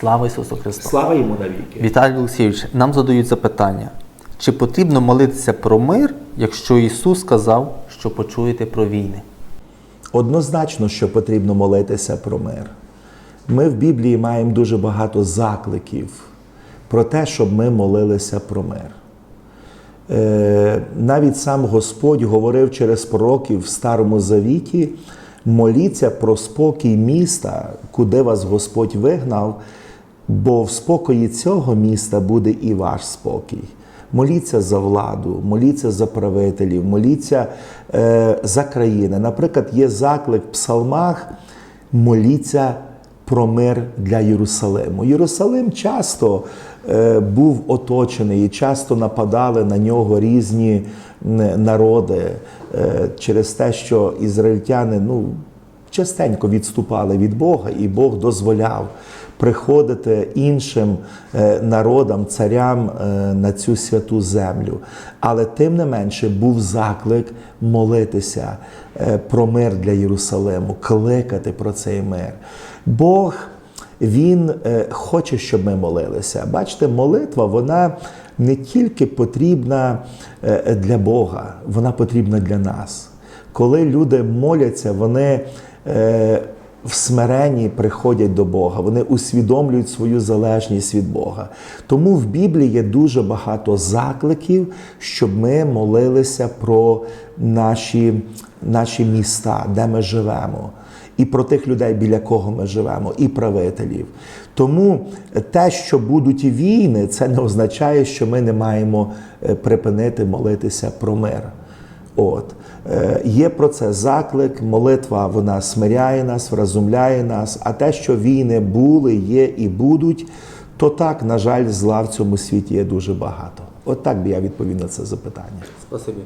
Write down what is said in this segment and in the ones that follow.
Слава Ісусу Христу! Слава йому навіки. Віталій Олексійович, нам задають запитання. Чи потрібно молитися про мир, якщо Ісус сказав, що почуєте про війни? Однозначно, що потрібно молитися про мир. Ми в Біблії маємо дуже багато закликів про те, щоб ми молилися про мир. Е, навіть сам Господь говорив через пророків в Старому Завіті: моліться про спокій міста, куди вас Господь вигнав, бо в спокої цього міста буде і ваш спокій. Моліться за владу, моліться за правителів, моліться е, за країни. Наприклад, є заклик в псалмах, моліться про мир для Єрусалиму. Єрусалим часто е, був оточений і часто нападали на нього різні народи е, через те, що ізраїльтяни ну, частенько відступали від Бога, і Бог дозволяв приходити іншим е, народам, царям е, на цю святу землю. Але тим не менше був заклик молитися е, про мир для Єрусалиму, кликати про цей мир. Бог він хоче, щоб ми молилися. Бачите, молитва вона не тільки потрібна для Бога, вона потрібна для нас. Коли люди моляться, вони е, в смиренні приходять до Бога, вони усвідомлюють свою залежність від Бога. Тому в Біблії є дуже багато закликів, щоб ми молилися про наші, наші міста, де ми живемо і про тих людей, біля кого ми живемо, і правителів. Тому те, що будуть війни, це не означає, що ми не маємо е, припинити молитися про мир. От Е, є про це заклик, молитва вона смиряє нас, вразумляє нас. А те, що війни були, є і будуть, то так, на жаль, зла в цьому світі є дуже багато. От так би я відповів на це запитання. Спасибі.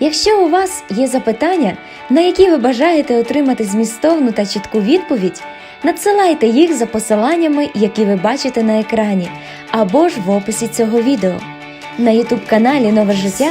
Якщо у вас є запитання, на які ви бажаєте отримати змістовну та чітку відповідь, надсилайте їх за посиланнями, які ви бачите на екрані, або ж в описі цього відео. На youtube каналі Нове життя